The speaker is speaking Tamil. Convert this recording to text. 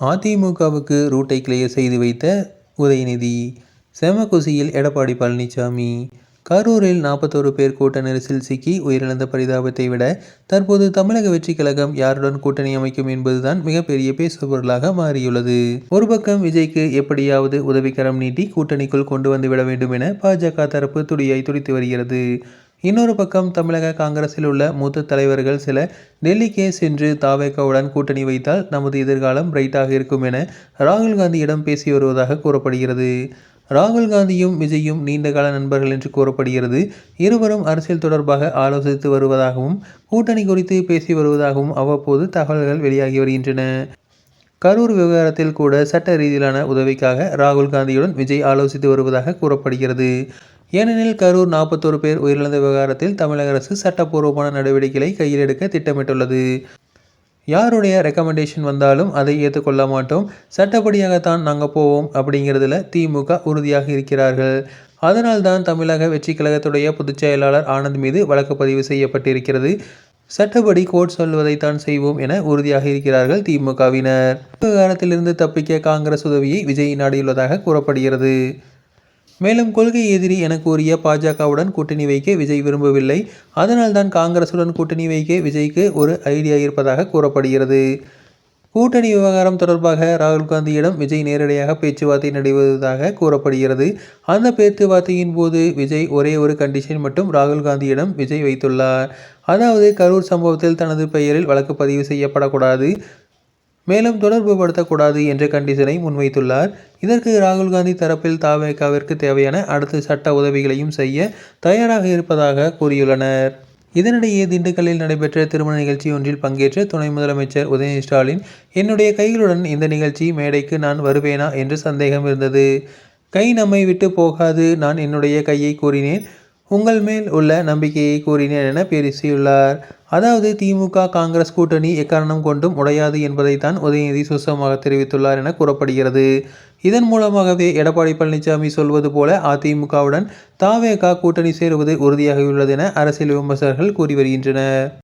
அதிமுகவுக்கு ரூட்டை கிளியர் செய்து வைத்த உதயநிதி செமகுசியில் எடப்பாடி பழனிசாமி கரூரில் நாற்பத்தோரு பேர் கூட்ட நெரிசல் சிக்கி உயிரிழந்த பரிதாபத்தை விட தற்போது தமிழக வெற்றி கழகம் யாருடன் கூட்டணி அமைக்கும் என்பதுதான் மிகப்பெரிய பேசுபொருளாக மாறியுள்ளது. ஒரு பக்கம் விஜய்க்கு எப்படியாவது உதவிக்கரம் நீட்டி கூட்டணிக்குள் கொண்டு வந்து விட வேண்டும் என பாஜக தரப்பு துடியாய் துடித்து வருகிறது. இன்னொரு பக்கம் தமிழக காங்கிரஸில் உள்ள மூத்த தலைவர்கள் சில டெல்லிக்கே சென்று தாவேக்காவுடன் கூட்டணி வைத்தால் நமது எதிர்காலம் பிரைட்டாக இருக்கும் என ராகுல் காந்தியிடம் பேசி வருவதாக கூறப்படுகிறது. ராகுல் காந்தியும் விஜயும் நீண்டகால நண்பர்கள் என்று கூறப்படுகிறது. இருவரும் அரசியல் தொடர்பாக ஆலோசித்து வருவதாகவும் கூட்டணி குறித்து பேசி வருவதாகவும் அவ்வப்போது தகவல்கள் வெளியாகி வருகின்றன. கரூர் விவகாரத்தில் கூட சட்ட ரீதியிலான உதவிக்காக ராகுல் காந்தியுடன் விஜய் ஆலோசித்து வருவதாக கூறப்படுகிறது. ஏனெனில் கரூர் நாற்பத்தோரு பேர் உயிரிழந்த விவகாரத்தில் தமிழக அரசு சட்டப்பூர்வமான நடவடிக்கைகளை கையில் எடுக்க திட்டமிட்டுள்ளது. யாருடைய ரெக்கமெண்டேஷன் வந்தாலும் அதை ஏற்றுக்கொள்ள மாட்டோம். சட்டப்படியாகத்தான் நாங்கள் போவோம் அப்படிங்கிறதுல திமுக உறுதியாக இருக்கிறார்கள். அதனால்தான் தமிழக வெற்றி கழகத்துடைய பொதுச் செயலாளர் ஆனந்த் மீது வழக்கு பதிவு செய்யப்பட்டிருக்கிறது. சட்டப்படி கோர்ட் சொல்வதைத்தான் செய்வோம் என உறுதியாக இருக்கிறார்கள் திமுகவினர். விவகாரத்திலிருந்து தப்பிக்க காங்கிரஸ் உதவியை விஜய் நாடியுள்ளதாக கூறப்படுகிறது. மேலும் கொள்கை எதிரி என கூறிய பாஜகவுடன் கூட்டணி வைக்க விஜய் விரும்பவில்லை. அதனால்தான் காங்கிரசுடன் கூட்டணி வைக்க விஜய்க்கு ஒரு ஐடியா இருப்பதாக கூறப்படுகிறது. கூட்டணி விவகாரம் தொடர்பாக ராகுல் காந்தியிடம் விஜய் நேரடியாக பேச்சுவார்த்தை நடைபெறுவதாக கூறப்படுகிறது. அந்த பேச்சுவார்த்தையின் போது விஜய் ஒரே ஒரு கண்டிஷன் மட்டும் ராகுல் காந்தியிடம் விஜய் வைத்துள்ளார். அதாவது கரூர் சம்பவத்தில் தனது பெயரில் வழக்கு பதிவு செய்யப்படக்கூடாது. மேலும் தொடர்பு படுத்தக்கூடாது என்ற கண்டிஷனை முன்வைத்துள்ளார். இதற்கு ராகுல் காந்தி தரப்பில் தாவேகாவிற்கு தேவையான அடுத்த சட்ட உதவிகளையும் செய்ய தயாராக இருப்பதாக கூறியுள்ளனர். இதனிடையே திண்டுக்கல்லில் நடைபெற்ற திருமண நிகழ்ச்சி ஒன்றில் பங்கேற்ற துணை முதலமைச்சர் உதயநிதி ஸ்டாலின் என்னுடைய கைகளுடன் இந்த நிகழ்ச்சி மேடைக்கு நான் வருவேனா? என்று சந்தேகம் இருந்தது. கை நம்மை விட்டு போகாது நான் என்னுடைய கையை கூறினேன். உங்கள் மேல் உள்ள நம்பிக்கையை கூறினேன் என பேசியுள்ளார். அதாவது திமுக காங்கிரஸ் கூட்டணி எக்காரணம் கொண்டும் உடையாது என்பதைத்தான் உதயநிதி சுசமாக தெரிவித்துள்ளார் என கூறப்படுகிறது. இதன் மூலமாகவே எடப்பாடி பழனிசாமி சொல்வது போல அதிமுகவுடன் தாவேகா கூட்டணி சேருவது உறுதியாகியுள்ளது என அரசியல் விமர்சகர்கள் கூறி வருகின்றனர்.